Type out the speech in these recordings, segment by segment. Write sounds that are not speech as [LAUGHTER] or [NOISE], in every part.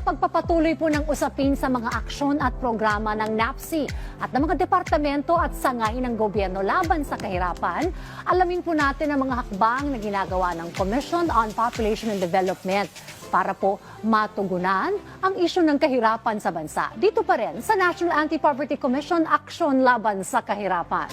pagpapatuloy po ng usapin sa mga aksyon at programa ng NAPSI at ng mga departamento at sangay ng gobyerno laban sa kahirapan, alamin po natin ang mga hakbang na ginagawa ng Commission on Population and Development para po matugunan ang isyu ng kahirapan sa bansa. Dito pa rin sa National Anti-Poverty Commission Aksyon Laban sa Kahirapan.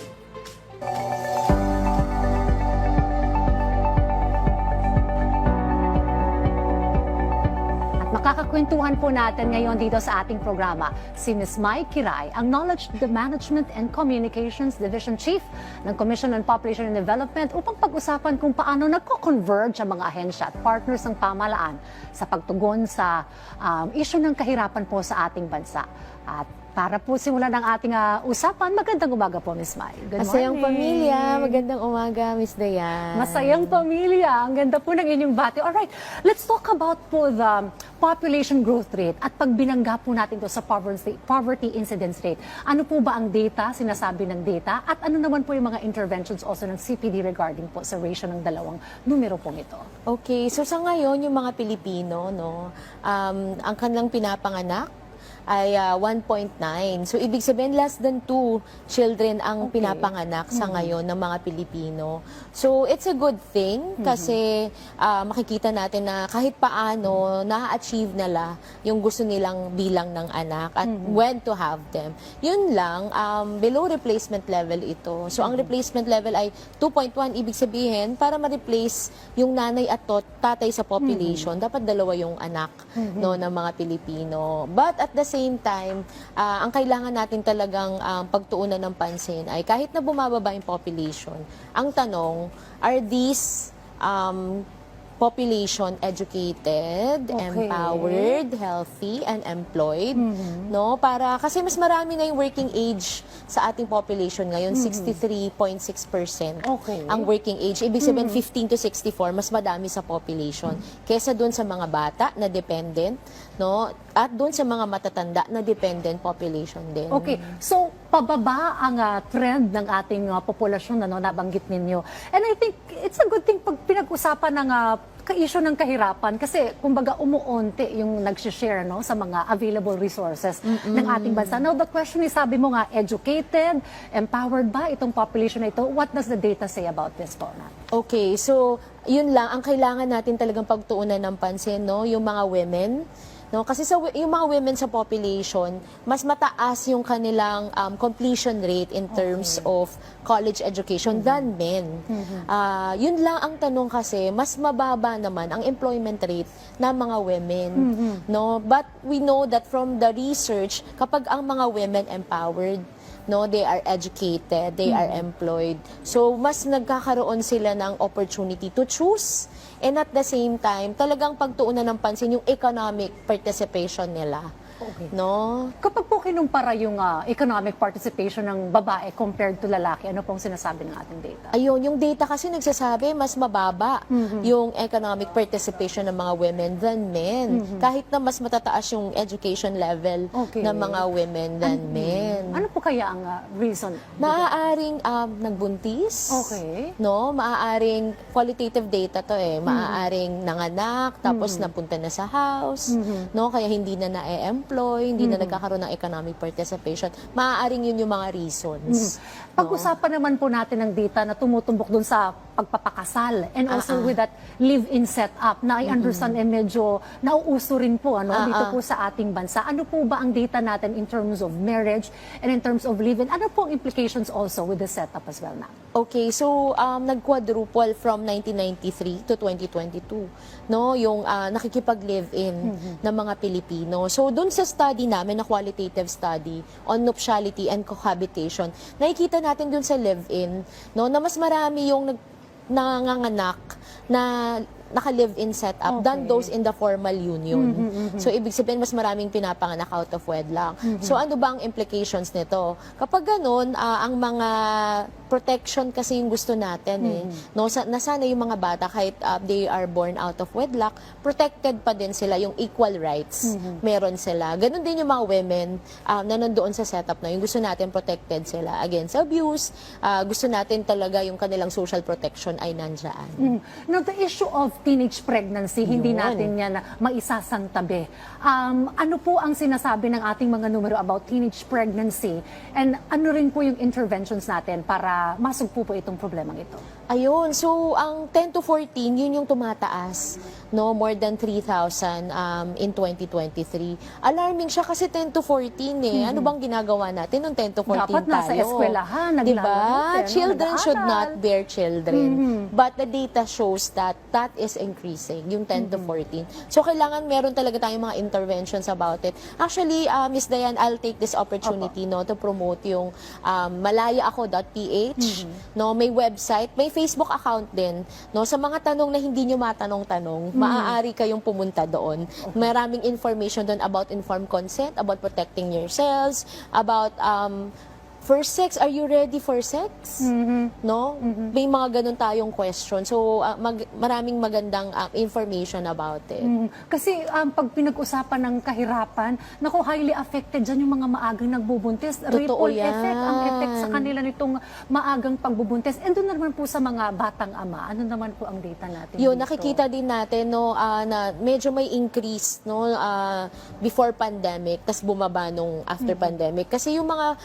At makakakwentuhan po natin ngayon dito sa ating programa si Ms. Mai Kiray, ang Knowledge Management and Communications Division Chief ng Commission on Population and Development upang pag-usapan kung paano nagko-converge ang mga ahensya at partners ng pamalaan sa pagtugon sa um, issue ng kahirapan po sa ating bansa. At para po simulan ang ating ah, usapan, magandang umaga po, Ms. Mai. Good Masayang morning. pamilya, magandang umaga, Miss Dayan. Masayang pamilya. Ang ganda po ng inyong bati. Alright, let's talk about po the population growth rate at pag binangga po natin to sa poverty, poverty incidence rate. Ano po ba ang data, sinasabi ng data? At ano naman po yung mga interventions also ng CPD regarding po sa ratio ng dalawang numero pong ito? Okay, so sa ngayon, yung mga Pilipino, no, um, ang kanilang pinapanganak ay ah, 1.9. So, ibig sabihin, less than 2 children ang Okay. pinapanganak sa ngayon ng mga Pilipino. So, it's a good thing kasi ah, makikita natin na kahit paano, na-achieve nila yung gusto nilang bilang ng anak at when to have them. Yun lang, um, below replacement level ito. So, ang replacement level ay 2.1, ibig sabihin, para ma-replace yung nanay at tot- tatay sa population, dapat dalawa yung anak no, ng mga Pilipino. But at the same time, ah, ang kailangan natin talagang um, pagtuunan ng pansin ay kahit na bumababa yung population, ang tanong, are these um, population educated, Okay. empowered, healthy, and employed, no? Para kasi mas marami na yung working age sa ating population ngayon, 63.6% Okay. ang working age. Ibig sabihin 15 to 64, mas madami sa population kesa doon sa mga bata na dependent, no? At doon sa mga matatanda na dependent population din. Okay, so pababa ang ah, trend ng ating ah, populasyon ano nabanggit ninyo. And I think it's a good thing pag pinag-usapan ng uh, ka-issue ng kahirapan kasi kumbaga umuunti yung nag-share no sa mga available resources ng ating bansa. Now the question is sabi mo nga educated, empowered ba itong population na ito? What does the data say about this po? Nat? Okay, so yun lang ang kailangan natin talagang pagtuunan ng pansin, no, yung mga women. No, kasi sa yung mga women sa population, mas mataas yung kanilang um, completion rate in terms of college education than men. Ah, yun lang ang tanong kasi, mas mababa naman ang employment rate ng mga women. No, but we know that from the research, kapag ang mga women empowered, no they are educated they are employed. So mas nagkakaroon sila ng opportunity to choose. And at the same time talagang pagtuunan ng pansin yung economic participation nila Okay. no Kapag po kinumpara yung ah, economic participation ng babae compared to lalaki, ano pong sinasabi ng ating data? Ayun, yung data kasi nagsasabi mas mababa yung economic participation ng mga women than men. Kahit na mas matataas yung education level Okay. ng mga women than men. Ano po kaya ang ah, reason? Maaaring um, nagbuntis. Okay. No, maaaring qualitative data to eh. Maaaring nanganak tapos napunta na sa house, no, kaya hindi na na-employ, hindi na nagkakaroon ng economic participation. Maaaring yun yung mga reasons. Pag-usapan naman po natin ng data na tumutumbok dun sa pagpapakasal and also with that live-in setup na I understand eh medyo nauuso rin po ano, dito po sa ating bansa. Ano po ba ang data natin in terms of marriage and in terms of live-in? Ano po ang implications also with the setup as well na? Okay, so um, nag-quadruple from 1993 to 2022, no? Yung ah, nakikipag-live-in ng mga Pilipino. So doon sa study namin, na qualitative study on nuptiality and cohabitation, nakikita natin doon sa live-in, no, na mas marami yung nag nanganganak na naka-live-in setup than Okay. those in the formal union. So, ibig sabihin, mas maraming pinapanganak out of wedlock. So, ano ba ang implications nito? Kapag ganun, ah, ang mga protection kasi yung gusto natin eh. No, sa, na sana yung mga bata, kahit ah, they are born out of wedlock, protected pa din sila, yung equal rights, meron sila. Ganon din yung mga women ah, na nandoon sa setup na yung gusto natin protected sila against abuse, ah, gusto natin talaga yung kanilang social protection ay nandyan. Mm. Now, the issue of teenage pregnancy, hindi Yun. natin yan maisasantabi. Um, ano po ang sinasabi ng ating mga numero about teenage pregnancy? And ano rin po yung interventions natin para masugpo po itong problemang ito? Ayun, so ang 10 to 14, yun yung tumataas, no? More than 3,000 um, in 2023. Alarming siya kasi 10 to 14 eh. Ano bang ginagawa natin nung 10 to 14 Mm-hmm. Dapat tayo? nasa eskwelahan, Diba? naglalaro, eh, no? Children should not bear children. Mm-hmm. But the data shows that that is increasing, yung 10 to 14. So kailangan meron talaga tayong mga interventions about it. Actually, uh, Miss Diane, I'll take this opportunity no to promote yung um, malayaako.ph. No, may website, may Facebook account din. No, sa mga tanong na hindi nyo matanong-tanong, maaari kayong pumunta doon. Maraming information doon about informed consent, about protecting yourselves, about um, First sex, are you ready for sex? No? May mga ganun tayong question. So, uh, mag- maraming magandang uh, information about it. Mm, Kasi um, pag pinag-usapan ng kahirapan, naku, highly affected dyan yung mga maagang nagbubuntis. Totoo Ripple yan. effect ang effect sa kanila nitong maagang pagbubuntis. And doon naman po sa mga batang ama, ano naman po ang data natin Yun, dito? nakikita din natin no, ah, na medyo may increase no, ah, before pandemic, tas bumaba nung after pandemic. Kasi yung mga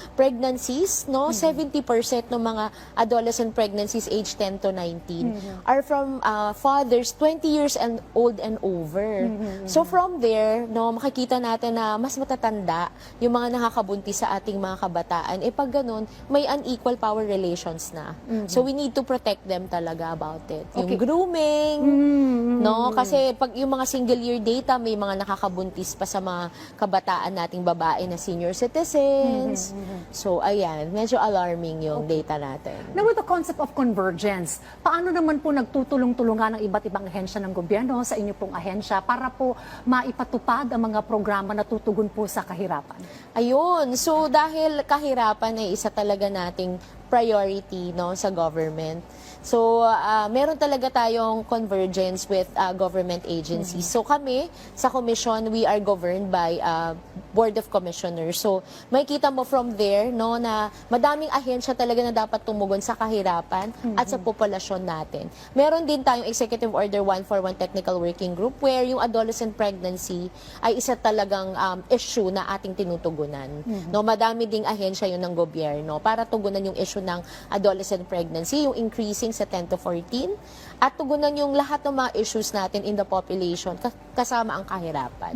pregnancies, no, 70% ng mga adolescent pregnancies age 10 to 19 are from ah, fathers 20 years and old and over. So from there, no, makikita natin na mas matatanda yung mga nakakabuntis sa ating mga kabataan. Eh pag ganun, may unequal power relations na. So we need to protect them talaga about it. Yung Okay. grooming, Mm, no? Kasi pag yung mga single year data, may mga nakakabuntis pa sa mga kabataan nating babae na senior citizens. So ayan, medyo alarming yung data natin. Now with the concept of convergence, paano naman po nagtutulong-tulungan ng iba't ibang ahensya ng gobyerno sa inyo pong ahensya para po maipatupad ang mga programa na tutugon po sa kahirapan? Ayun, so dahil kahirapan ay isa talaga nating priority no sa government. So ah, meron talaga tayong convergence with ah, government agencies. So kami sa commission we are governed by ah, Board of Commissioners. So makikita mo from there no na madaming ahensya talaga na dapat tumugon sa kahirapan at sa populasyon natin. Meron din tayong Executive Order 141 Technical Working Group where yung adolescent pregnancy ay isa talagang um, issue na ating tinutugunan. No, madami ding ahensya yun ng gobyerno para tugunan yung issue ng adolescent pregnancy, yung increasing sa 10 to 14 at tugunan yung lahat ng mga issues natin in the population ka- kasama ang kahirapan.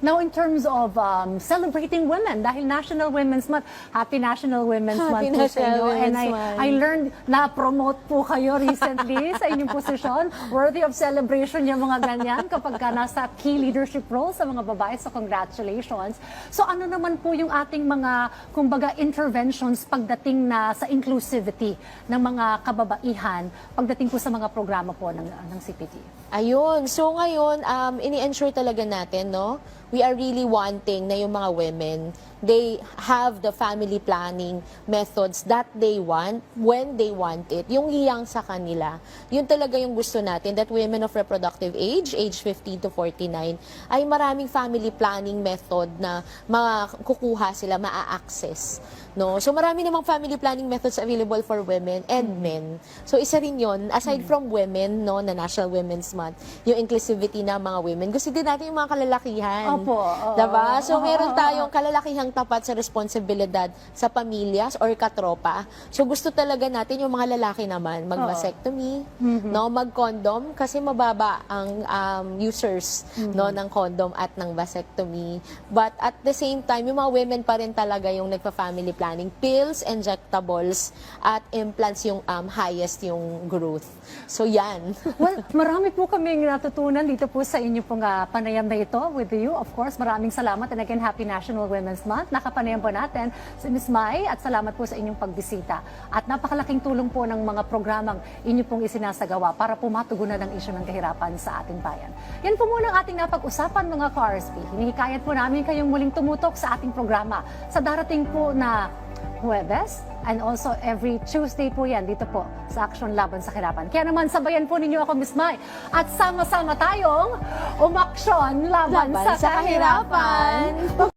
Now, in terms of um, celebrating women, dahil National Women's Month, Happy National Women's Happy Month po sa National inyo. And I, Month. I learned na promote po kayo recently [LAUGHS] sa inyong posisyon. Worthy of celebration yung mga ganyan kapag ka nasa key leadership role sa mga babae. So, congratulations. So, ano naman po yung ating mga, kumbaga, interventions pagdating na sa inclusivity ng mga kababaihan, pagdating po sa mga programa po ng, ng CPT? Ayun. So ngayon, um, ini-ensure talaga natin, no? We are really wanting na yung mga women, they have the family planning methods that they want, when they want it. Yung hiyang sa kanila. Yun talaga yung gusto natin, that women of reproductive age, age 15 to 49, ay maraming family planning method na makukuha sila, maa-access. No? So marami namang family planning methods available for women and men. So isa rin yun, aside from women, no, na National Women's Month, yung inclusivity na mga women, gusto din natin yung mga kalalakihan. Opo, oo. Diba? So meron tayong kalalakihang tapat sa responsibilidad sa pamilyas or katropa. So gusto talaga natin yung mga lalaki naman, mag-vasectomy, no, mag-condom, kasi mababa ang um, users no, ng condom at ng vasectomy. But at the same time, yung mga women pa rin talaga yung nagpa-family planning. Pills, injectables, at implants yung um, highest yung growth. So yan. [LAUGHS] Well, marami po kaming natutunan dito po sa inyo pong ah, panayam na ito with you. Of course, maraming salamat and again, Happy National Women's Month. Nakapanayam po natin si Ms. Mai at salamat po sa inyong pagbisita. At napakalaking tulong po ng mga programang inyo pong isinasagawa para po matugunan ang isyu ng kahirapan sa ating bayan. Yan po muna ang ating napag-usapan mga ka-RSP. Hinihikayat po namin kayong muling tumutok sa ating programa sa darating po na Huwebes and also every Tuesday po yan dito po sa Action Laban sa Kahirapan. Kaya naman sabayan po ninyo ako Miss Mai at sama-sama tayong umaksyon laban, Laban sa, sa kahirapan. kahirapan.